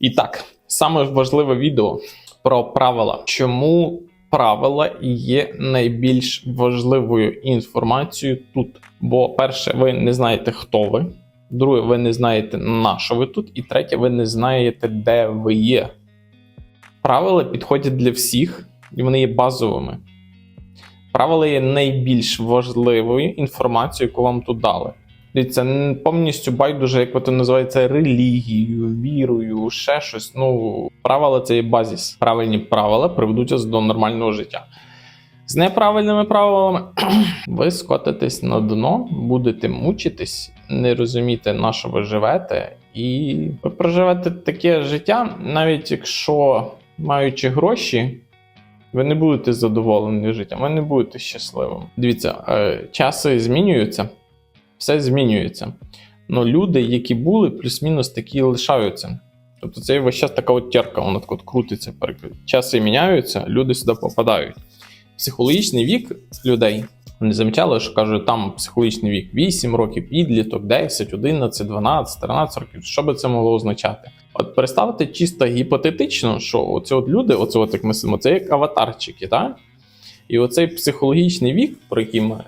І так, саме важливе відео про правила. Чому правила є найбільш важливою інформацією тут? Бо, перше, ви не знаєте, хто ви. Друге, ви не знаєте, на що ви тут. І третє, ви не знаєте, де ви є. Правила підходять для всіх, і вони є базовими. Правила є найбільш важливою інформацією, яку вам тут дали. Дивіться, повністю байдуже, як це називається, релігією, вірою, ще щось. Ну, правила це є базіс. Правильні правила приведуть вас до нормального життя. З неправильними правилами ви скотитесь на дно, будете мучитись, не розуміти, на що ви живете, і ви проживете таке життя, навіть якщо маючи гроші, ви не будете задоволені життям, ви не будете щасливим. Дивіться, е, часи змінюються, все змінюється. Но люди, які були, плюс-мінус такі лишаються. Тобто це весь час така от терка, вона так от крутиться. Часи міняються, люди сюди попадають. Психологічний вік людей. Не замічали, що кажуть, там психологічний вік 8 років, підліток, 10, 11, 12, 13 років. Що би це могло означати? От представте чисто гіпотетично, що оці от люди, оце от як ми сидимо, це як аватарчики, так? І оцей психологічний вік, про який ми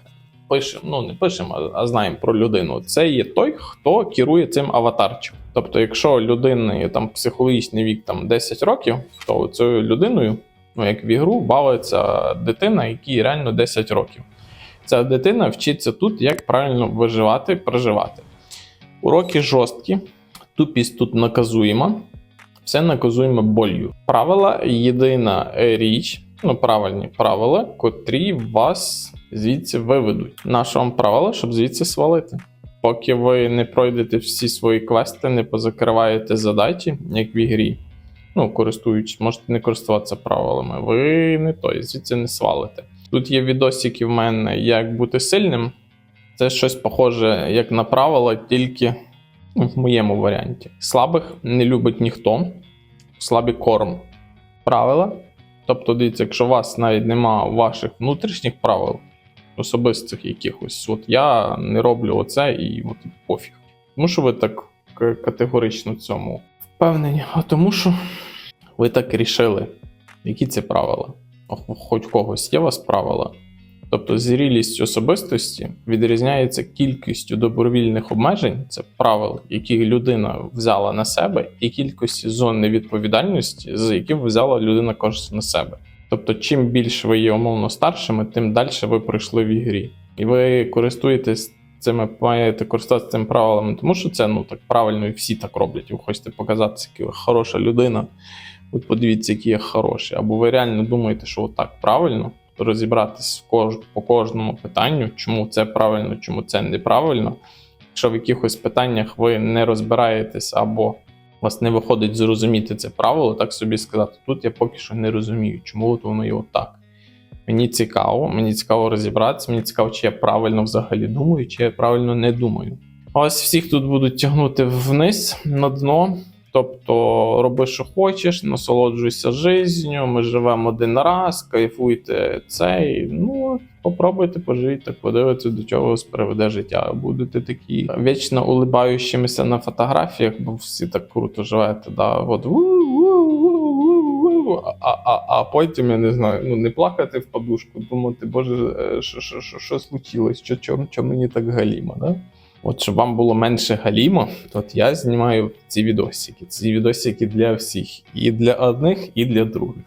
пишемо, ну не пишемо, а- знаємо про людину, це є той, хто керує цим аватарчиком. Тобто, якщо людини там психологічний вік там 10 років, то цією людиною, ну як в ігру, бавиться дитина, якій реально 10 років. Ця дитина вчиться тут, як правильно виживати, проживати. Уроки жорсткі, тупість тут наказуємо, все наказуємо болью. Правила єдина річ, ну правильні правила, котрі вас звідси виведуть. Наше вам правило, щоб звідси свалити. Поки ви не пройдете всі свої квести, не позакриваєте задачі, як в ігрі. Ну, користуючись, можете не користуватися правилами, ви не той, звідси не свалите. Тут є відосики в мене, як бути сильним. Це щось похоже, як на правила, тільки ну, в моєму варіанті. Слабих не любить ніхто. Слабі корм. Правила. Тобто, дивіться, якщо у вас навіть нема ваших внутрішніх правил, особистих якихось, от я не роблю оце і от пофіг. Тому що ви так категорично цьому впевнені, а тому що ви так рішили. Які це правила? Хоч когось є у вас правила. Тобто зрілість особистості відрізняється кількістю добровільних обмежень, це правил, які людина взяла на себе, і кількістю зон невідповідальності, з яких взяла людина кожен на себе. Тобто, чим більше ви є умовно старшими, тим далі ви пройшли в ігрі. І ви користуєтесь цими, маєте користуватися цими правилами, тому що це ну так правильно, і всі так роблять. Ви хочете показатися, яка ви хороша людина. От подивіться, які я хороший. Або ви реально думаєте, що отак правильно, то розібратись кож... по кожному питанню, чому це правильно, чому це неправильно. Якщо в якихось питаннях ви не розбираєтесь або у вас не виходить зрозуміти це правило, так собі сказати, тут я поки що не розумію, чому от воно і отак. Мені цікаво, мені цікаво розібратися, мені цікаво, чи я правильно взагалі думаю, чи я правильно не думаю. Ось всіх тут будуть тягнути вниз на дно. Тобто роби, що хочеш, насолоджуйся життю, ми живемо один раз, кайфуйте цей. Ну, попробуйте поживіть, подивитися, до чого вас приведе життя. Будете такі вічно улибаючимися на фотографіях, бо всі так круто живете. Да? От, а, а, а потім, я не знаю, ну не плакати в подушку, думати, боже, е, що, що, що, що случилось, що, що, що мені так галімо, да? От щоб вам було менше галімо, от я знімаю ці відосики. Ці відосики для всіх, і для одних, і для других.